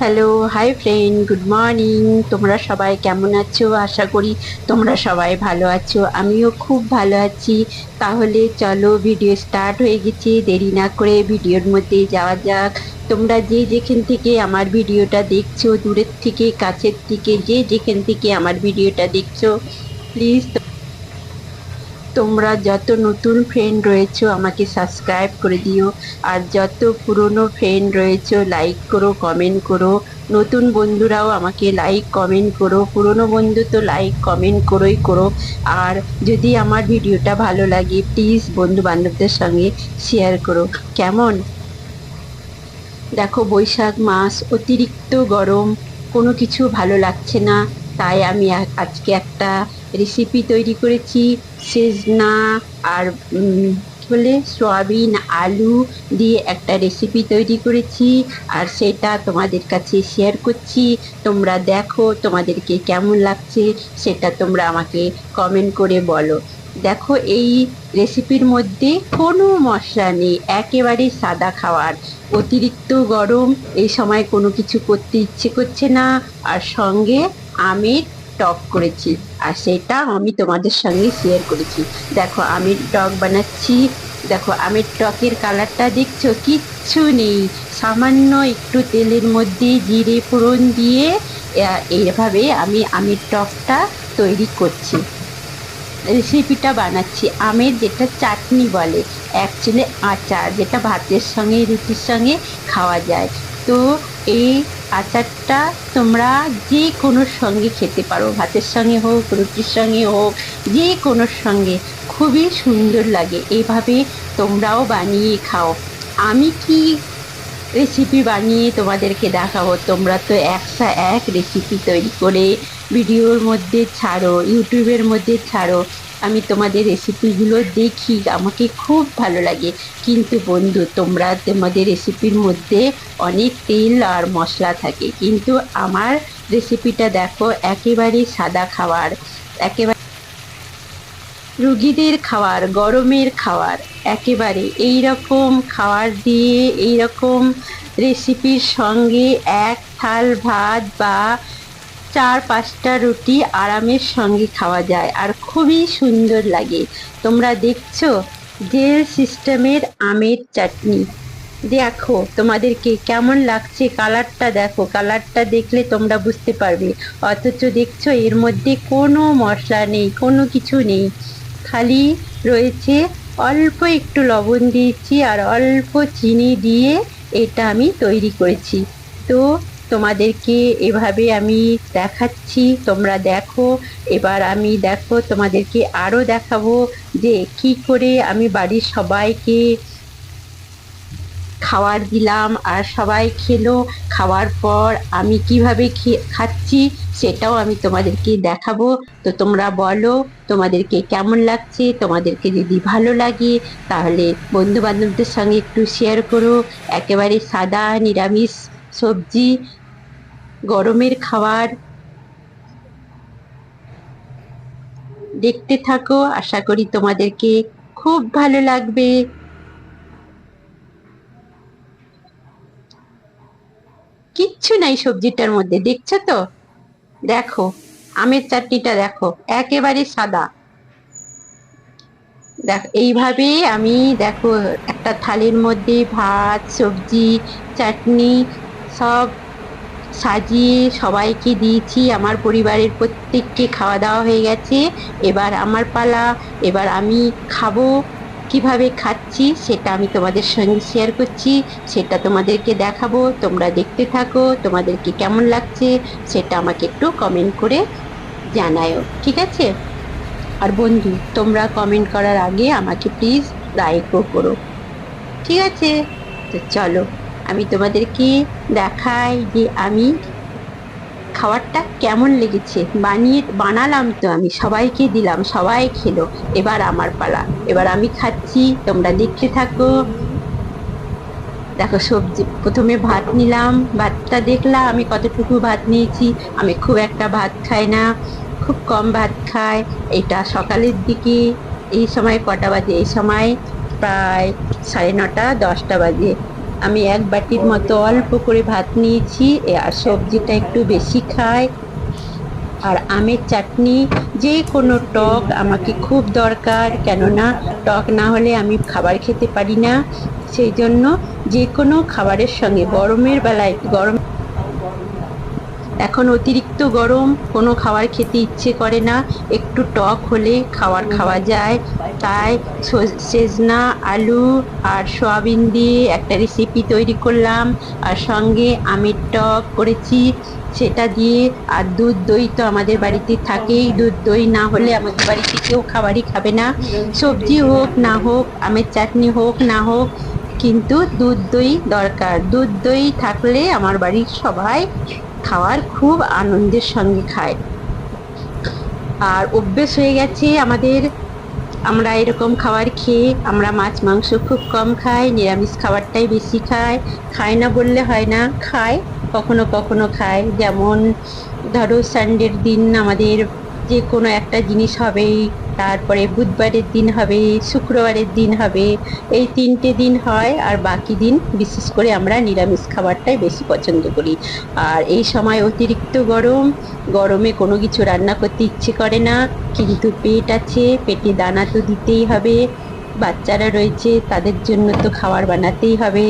Hello hi friend good morning তোমরা সবাই কেমন আছো? আশা করি তোমরা সবাই ভালো আছো। আমিও খুব ভালো আছি। তাহলে চলো ভিডিও স্টার্ট হয়ে গেছে। দেরি না করে ভিডিওর মধ্যে যাওয়া যাক। তোমরা যে যেখান থেকে আমার ভিডিওটা দেখছ, দূরের থেকে, কাছের থেকে, যে যেখান থেকে আমার ভিডিওটা দেখছ প্লিজ তোমরা যত নতুন ফ্রেন্ড রয়েছো, আমাকে সাবস্ক্রাইব করে দিও। আর যত পুরনো ফ্রেন্ড রয়েছো লাইক করো কমেন্ট করো। নতুন বন্ধুরাও আমাকে লাইক কমেন্ট করো। পুরনো বন্ধু তো লাইক কমেন্ট করোই করো। আর যদি আমার ভিডিওটা ভালো লাগে প্লিজ বন্ধু বান্ধবদের সঙ্গে শেয়ার করো। কেমন? দেখো বৈশাখ মাস অতিরিক্ত গরম, কোনো কিছু ভালো লাগছে না। তাই আমি আজকে একটা রেসিপি তৈরি করেছি। সেজনা আর বলে, সয়াবিন, আলু দিয়ে একটা রেসিপি তৈরি করেছি। আর সেটা তোমাদের কাছে শেয়ার করছি। তোমরা দেখো তোমাদেরকে কেমন লাগছে, সেটা তোমরা আমাকে কমেন্ট করে বলো। দেখো এই রেসিপির মধ্যে কোনো মশলা নেই, একেবারে সাদা খাওয়ার। অতিরিক্ত গরম, এই সময় কোনো কিছু করতে ইচ্ছে করছে না। আর সঙ্গে আমের টক করেছি আর সেটা আমি তোমাদের সঙ্গে শেয়ার করেছি। দেখো আমের টক বানাচ্ছি। দেখো আমের টকের কালারটা দেখছ? কিচ্ছু নেই। সামান্য একটু তেলের মধ্যে জিরে ফোড়ন দিয়ে এইভাবে আমি আমের টকটা তৈরি করছি। রেসিপিটা বানাচ্ছি। আমের যেটা চাটনি বলে অ্যাকচুয়ালি আচার, যেটা ভাতের সঙ্গে, রুটির সঙ্গে খাওয়া যায়। তো এই আচারটা তোমরা যে কোনো সঙ্গে খেতে পারো। ভাতের সঙ্গে হোক, রুটির সঙ্গে হোক, যে কোনো সঙ্গে। খুবই সুন্দর লাগে। এইভাবে তোমরাও বানিয়ে খাও। আমি কি রেসিপি বানিয়ে তোমাদেরকে দেখাবো? তোমরা তো একসা এক রেসিপি তৈরি করে ভিডিওর মধ্যে ছাড়ো, ইউটিউবের মধ্যে ছাড়ো। আমি তোমাদের রেসিপিগুলো দেখি, আমাকে খুব ভালো লাগে। কিন্তু বন্ধু, তোমরা তোমাদের রেসিপির মধ্যে অনেক তেল আর মশলা থাকে। কিন্তু আমার রেসিপিটা দেখো, একেবারে সাদা খাবার একেবারে রুগীদের খাওয়ার, গরমের খাওয়ার, একেবারে এই রকম খাবার দিয়ে এই রকম রেসিপির সঙ্গে এক থাল ভাত বা চার, পাঁচটা রুটি আরামের সঙ্গে খাওয়া যায় আর খুবই সুন্দর লাগে। তোমরা দেখছ জেল সিস্টেমের আমের চাটনি। দেখো তোমাদেরকে কেমন লাগছে কালারটা দেখো। কালারটা দেখলে তোমরা বুঝতে পারবে। অথচ দেখছ এর মধ্যে কোনো মশলা নেই, কোনো কিছু নেই। খালি রয়েছে অল্প একটু লবণ দিয়েছি আর অল্প চিনি দিয়ে এটা আমি তৈরি করেছি। তো তোমাদেরকে এভাবে আমি দেখাচ্ছি, তোমরা দেখো। এবার আমি দেখো, তোমাদেরকে আরও দেখাবো যে কি করে আমি বাড়ির সবাইকে খাবার দিলাম আর সবাই খেলো। খাওয়ার পর আমি কীভাবে খাচ্ছি সেটাও আমি তোমাদেরকে দেখাবো। তো তোমরা বলো, তোমাদেরকে কেমন লাগছে? তোমাদেরকে যদি ভালো লাগে, তাহলে বন্ধু বান্ধবদের সঙ্গে একটু শেয়ার করো। একেবারে সাদা নিরামিষ সবজি। গরমের খাবার দেখতে থাকো। আশা করি তোমাদেরকে খুব ভালো লাগবে। কিচ্ছু নাই সবজিটার মধ্যে, দেখছ তো? দেখো, আমের চাটনিটা দেখো, একেবারে সাদা। দেখ, এইভাবে আমি দেখো একটা থালির মধ্যে ভাত, সবজি, চাটনি, সব সাজিয়ে সবাইকে দিয়েছি। আমার পরিবারের প্রত্যেককে খাওয়া দাওয়া হয়ে গেছে। এবার আমার পালা, এবার আমি খাব। কীভাবে খাচ্ছি সেটা আমি তোমাদের সঙ্গে শেয়ার করছি। সেটা তোমাদেরকে দেখাবো। তোমরা দেখতে থাকো। তোমাদেরকে কেমন লাগছে সেটা আমাকে একটু কমেন্ট করে জানায়ও। ঠিক আছে? আর বন্ধু, তোমরা কমেন্ট করার আগে আমাকে প্লিজ লাইকও করো। ঠিক আছে? তো চলো। আমি তোমাদেরকে দেখাই যে আমি খাবারটা কেমন লেগেছে। বানিয়ে, বানালাম তো আমি, সবাইকে দিলাম, সবাই খেলো। এবার আমার পালা। এবার আমি খাচ্ছি, তোমরা দেখতে থাকো। দেখো সবজি, প্রথমে ভাত নিলাম, ভাতটা দেখলাম, আমি কতটুকু ভাত নিয়েছি, আমি খুব একটা ভাত খাই না, খুব কম ভাত খাই। এটা সকালের দিকে, এই সময় কটা বাজে? এই সময় প্রায় সাড়ে নটা, দশটা বাজে। আমি এক বাটির মতো অল্প করে ভাত নিয়েছি আর সবজিটা একটু বেশি খাই। আর আমের চাটনি, যে কোনো টক আমাকে খুব দরকার, কেননা টক না হলে আমি খাবার খেতে পারি না। সেই জন্য যে কোনো খাবারের সঙ্গে গরমের বেলায়, গরম এখন অতিরিক্ত গরম, কোনো খাবার খেতে ইচ্ছে করে না। একটু টক হলে খাবার খাওয়া যায়। তাই সেজনা, আলু আর সয়াবিন দিয়ে একটা রেসিপি তৈরি করলাম। আর সঙ্গে আমের টক করেছি। সেটা দিয়ে আর দুধ দই তো আমাদের বাড়িতে থাকেই। দুধ দই না হলে আমাদের বাড়িতে কেউ খাবারই খাবে না। সবজি হোক, না হোক, আমের চাটনি হোক, না হোক, কিন্তু দুধ দই দরকার। দুধ দই থাকলে আমার বাড়ির সবাই খাওয়ার খুব আনন্দের সঙ্গে খায়। আর অভ্যেস হয়ে গেছে আমাদের, আমরা এরকম খাবার খেয়ে আমরা মাছ, মাংস খুব কম খাই, নিরামিষ খাবারটাই বেশি খাই। খায় না বললে হয় না, খায়, কখনো কখনো খায়। যেমন ধরো সানডের দিন আমাদের যে কোনো একটা জিনিস হবেই তারপরে বুধবারের দিন হবে, শুক্রবারের দিন হবে। এই তিনটে দিন হয় আর বাকি দিন বিশেষ করে আমরা নিরামিষ খাবারটাই বেশি পছন্দ করি। আর এই সময় অতিরিক্ত গরম, গরমে কোনো কিছু রান্না করতে ইচ্ছে করে না, কিন্তু পেট আছে, পেটে দানা তো দিতেই হবে, বাচ্চারা রয়েছে তাদের জন্য তো খাবার বানাতেই হবে।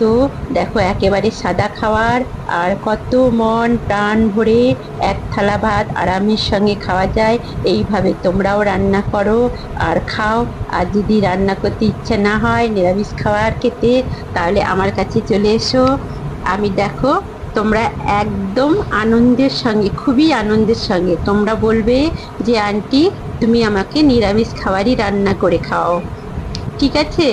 তো দেখো একেবারে সাদা খাওয়ার আর কত মন প্রাণ ভরে এক থালা ভাত আরামের সঙ্গে খাওয়া যায়। এইভাবে তোমরাও রান্না করো আর খাও। আর যদি রান্না করতে ইচ্ছে না হয় নিরামিষ খাবার খেতে তাহলে আমার কাছে চলে এসো। আমি দেখো তোমরা একদম আনন্দের সঙ্গে, খুবই আনন্দের সঙ্গে তোমরা বলবে যে, আন্টি, তুমি আমাকে নিরামিষ খাবারই রান্না করে খাও। ঠিক আছে?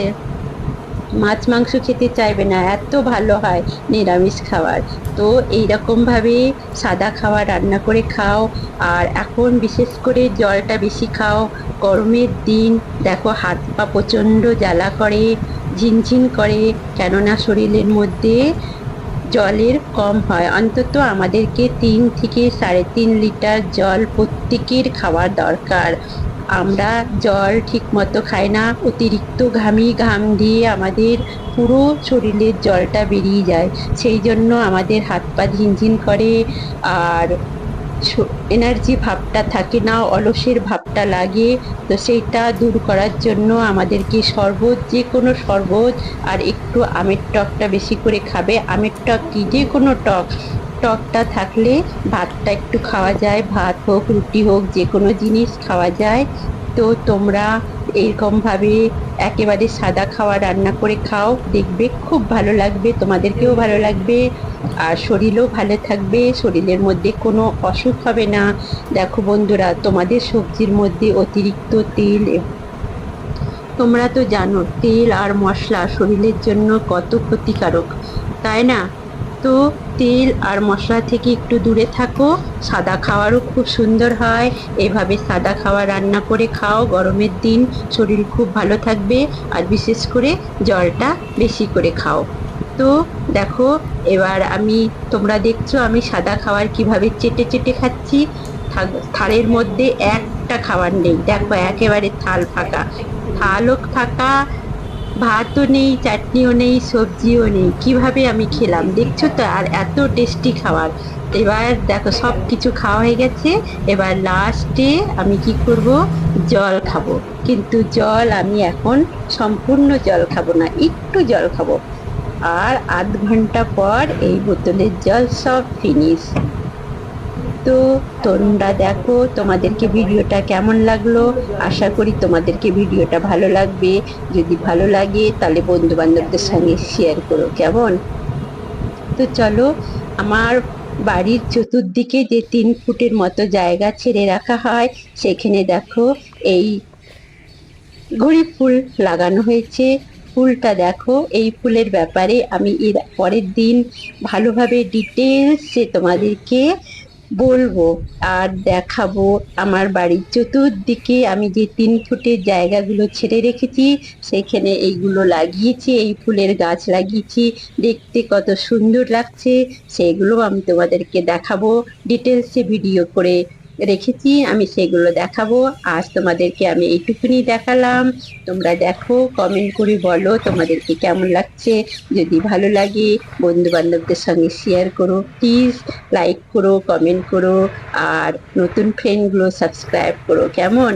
মাছ, মাংস খেতে চাইবে না, এত ভালো হয় নিরামিষ খাবার। তো এইরকমভাবে সাদা খাবার রান্না করে খাও, আর এখন বিশেষ করে জলটা বেশি খাও, গরমের দিন দেখো হাত পা প্রচণ্ড জ্বালা করে, ঝিনঝিন করে, কেননা শরীরের মধ্যে জলের কম হয়। অন্তত আমাদেরকে তিন থেকে সাড়ে তিন লিটার জল প্রত্যেকের খাওয়ার দরকার। আমরা জল ঠিক মতো খাই না, অতিরিক্ত ঘামি ঘাম দিয়ে আমাদের পুরো শরীরের জলটা বেরিয়ে যায়। সেই জন্য আমাদের হাত পা ঝিনঝিন করে আর এনার্জি ভাবটা থাকে না, অলসের ভাবটা লাগে। তো সেইটা দূর করার জন্য আমাদেরকে শরবত যে কোনো শরবত, আর একটু আমের টকটা বেশি করে খাবে। আমের টক কি? যে কোনো টক। টকটা থাকলে ভাতটা একটু খাওয়া যায়, ভাত হোক, রুটি হোক, যে কোনো জিনিস খাওয়া যায়। তো তোমরা এইরকমভাবে একেবারে সাদা খাওয়া রান্না করে খাও, দেখবে খুব ভালো লাগবে, তোমাদেরকেও ভালো লাগবে, আর শরীরও ভালো থাকবে, শরীরের মধ্যে কোনো অসুখ হবে না। দেখো বন্ধুরা, তোমাদের সবজির মধ্যে অতিরিক্ত তেল তোমরা তো জানো, তেল আর মশলা শরীরের জন্য কত ক্ষতিকারক, তাই না? তো তেল আর মশলা থেকে একটু দূরে থাকো। সাদা খাওয়ারও খুব সুন্দর হয়। এভাবে সাদা খাওয়া রান্না করে খাও। গরমের দিন শরীর খুব ভালো থাকবে। আর বিশেষ করে জলটা বেশি করে খাও। তো দেখো, এবার আমি, তোমরা দেখছ আমি সাদা খাবার কীভাবে চেটে চেটে খাচ্ছি। থালের মধ্যে একটা খাবার নেই। দেখো, একেবারে থাল ফাঁকা। থালও ফাঁকা ভাতও নেই, চাটনিও নেই, সবজিও নেই। কীভাবে আমি খেলাম? দেখছ তো, আর এত টেস্টি খাবার। এবার দেখো সব কিছু খাওয়া হয়ে গেছে। এবার লাস্টে আমি কি করব? জল খাব। কিন্তু জল আমি এখন সম্পূর্ণ জল খাব না, একটু জল খাব। আর আধ ঘণ্টা পর এই বোতলের জল সব ফিনিশ তো তোমরা দেখো তোমাদেরকে ভিডিওটা কেমন লাগল? আশা করি তোমাদেরকে ভিডিওটা ভালো লাগবে। যদি ভালো লাগে তাহলে বন্ধু বান্ধবদের সঙ্গে শেয়ার করো, কেমন? তো চলো, আমার বাড়ির চতুর্দিকে যে তিন ফুটের মতো জায়গা ছেড়ে রাখা হয়, সেখানে দেখো এই ঘড়ি ফুল লাগানো হয়েছে। ফুলটা দেখো, এই ফুলের ব্যাপারে আমি এর পরের দিন ভালোভাবে ডিটেলসে তোমাদেরকে বলব আর দেখাবো আমার বাড়ির চতুর্দিকে। আমি যে তিন ফুটের জায়গাগুলো ছেড়ে রেখেছি, সেখানে এইগুলো লাগিয়েছি, এই ফুলের গাছ লাগিয়েছি। দেখতে কত সুন্দর লাগছে, সেগুলো আমি তোমাদেরকে দেখাবো। ডিটেলসে ভিডিও করে রেখেছি, আমি সেগুলো দেখাবো। আজ তোমাদেরকে আমি এইটুকুনি দেখালাম। তোমরা দেখো কমেন্ট করে বলো তোমাদেরকে কেমন লাগছে। যদি ভালো লাগে বন্ধু বান্ধবদের সঙ্গে শেয়ার করো প্লিজ লাইক করো কমেন্ট করো, আর নতুন ফ্রেন্ডগুলো সাবস্ক্রাইব করো, কেমন?